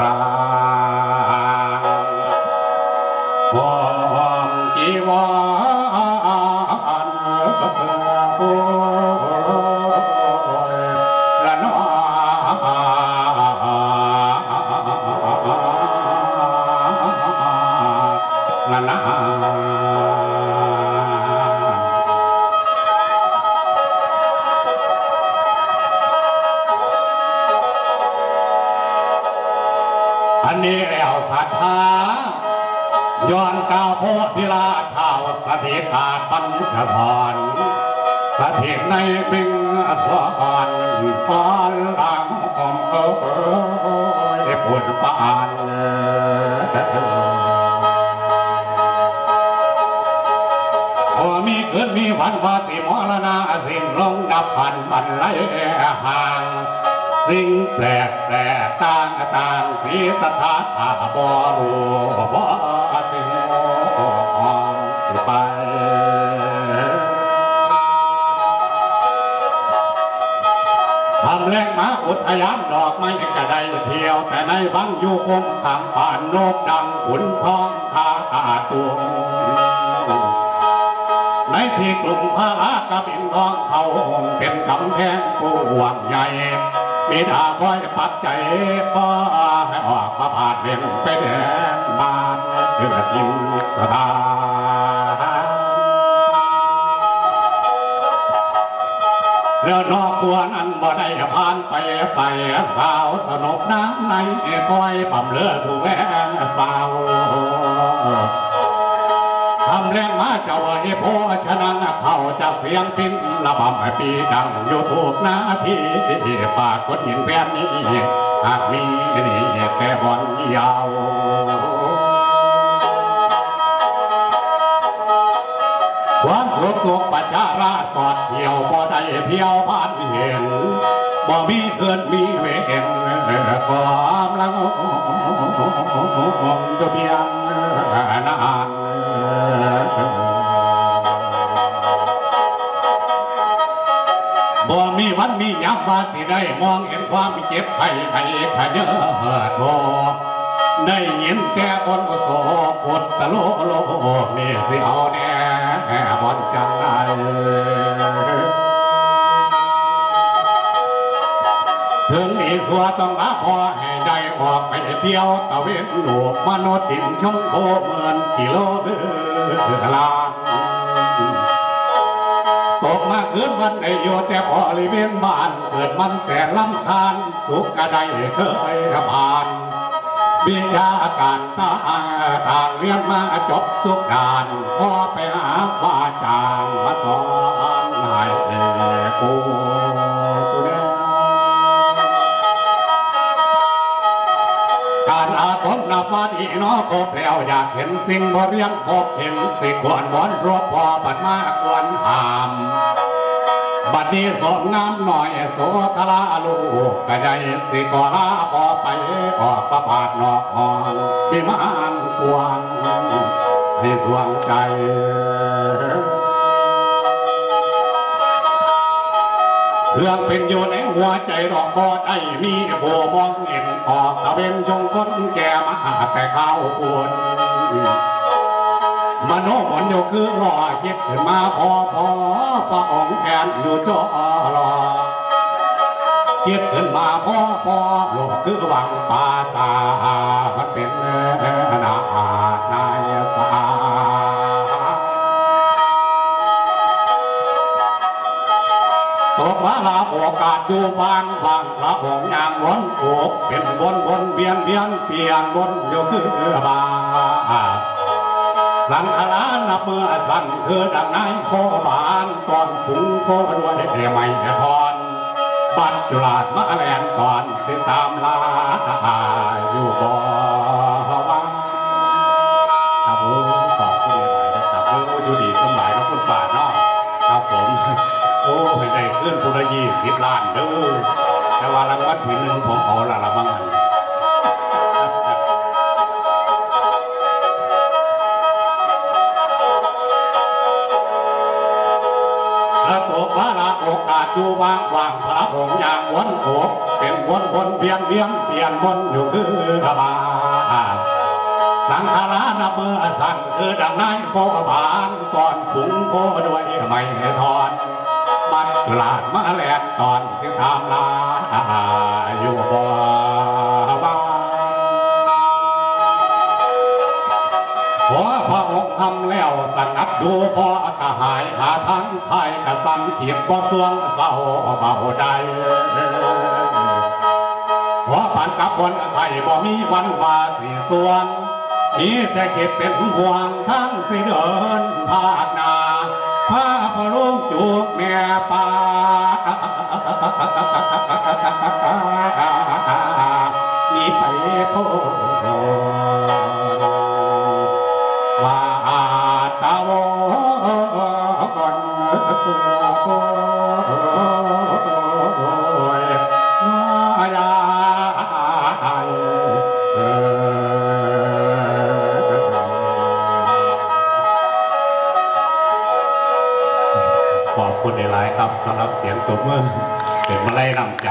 รา แล้วศรัทธาย้อนกาวโพธิราชเท้าสถิตาปัญจพรสถิตในบิงสวรรค์ปอนหลังอมเอ้ยปุญปานพอมีเกิดมีวันว่าสิมรณะสิ้นลงดับพันมันไหลห่าง สิ่งแปลกแปลกต่างต่างสีสถานอาบ่รู้บ่สิมองสิไปทำแรงมาอุทยานดอกไม้กระไดเที่ยว แต่ในบังอยู่คงขังผ่านโนกดังขุนทองทาอาตุงในที่กลุ่มพระรากระบินทองเขาเป็นกำแพงปูหวังใหญ่ มีดาคอยปัดใจพ่อให้ออกมาผ่านเบี่ยงไปแดนบานเพื่อทิมสดาเรือนอกครัวนั้นบ่ได้ผ่านไปใส่สาวสนบน้ำในคอยปั๊มเลือถูแวงสาวำแรงมาเจ้าไอ้โพชนะเขาจะเสียงพินระบำปีดังอยู่ถูกนาทีปากกดหินแผ่นนี้หากมีนี่แต่บอลยาวความสุขทุกประชาราษฎร์กอดเที่ยวบ่ได้เพียวผ่านเห็นบ่มีเกินมีเวรความลังก็เพียงนาน ยามว่าสิได้มองเห็นความเจ็บไข้ไข้ขะเยอะเหิดบ่ได้ยินแต่คนโสกดตะโลโลนี่สิเอาแน่บอนจังไดถึงมีสัวต้องลาพอให้ได้ออกไปเที่ยวตะเวนโลกมนุษย์ตินชงโคเหมือนกิโลเดือลา นตกมาคืนวันไออยู่แต่พอบริเวณบ้านเกิดมันแสนลำคาญสุขกระไดเคยผ่านวิชาการต่างต่างเรียนมาจบทุกด่านพอไปหา มาดีน้อพบแล้วอยากเห็นสิ่งบ่เรียงพบเห็นสิ่งควรบอนรบพอบัดมาควรหาม บัดนี้สดงามหน่อยโสตลาลูกกระไดสิกอลาพอไปออกประพาดนอกห้องพิมานกวางให้สวงใจ เรื่องเป็นอยู่ในหัวใจรอกบอดไอ้มีผู้มองเห็นออกตะเวนชงคนแก่มาแต่ข้าวปวนมโนมนอยู่คือรอคิดขึ้นมาพอพอพระองค์แกนอยู่จอรอคิดขึ้นมาพอพอโลกคือวังป่าสามันเป็นนาอานายสา ลาโอกาสอยู่บางบางพระองค์ยางวนโอกเป็นวนวนเวียนเวียนเปลี่ยนวนอยู่คือบาสังขารนับเมื่อสั่นคือดังนายโคบานตอนฝูงโครวยเดียไม่ทอน บัดจุฬาดมาแลนก่อน ให้ได้ขึ้นพุระยี่สิบล้านเด้อแต่ว่ารางวัลที่หนึ่งผมเอาละละบ้างหันพระโตพระโอกาสอยู่วางวางพระองค์อย่างวนโอบเป็นวนวนเวียนเวียนเปลี่ยนวนอยู่คือกระบาสังขารานเมื่อสั่นคือดังนายโคบานก่อนฝูงโคด้วยไม่ทอน มันกลาดมาแลนตอนเสิตามลาอยู่บ่บ้านพอพระองค์ทำแล้วสนับดูพอกระหายหาทั้งไทยกระสันเทียบบ่สวงเศร้าเบาใดพอผ่านกับบนไทยบ่มีวันว่าสีสวงมีแต่เก็บเป็นห่วงทั้งสิเดินภาคนา พาพระลงจูบแม่ป่ามีไปโทษว่าตะวันมายา ครับสำหรับเสียงตัวเมื่อเป็นมาไล่ลำใจ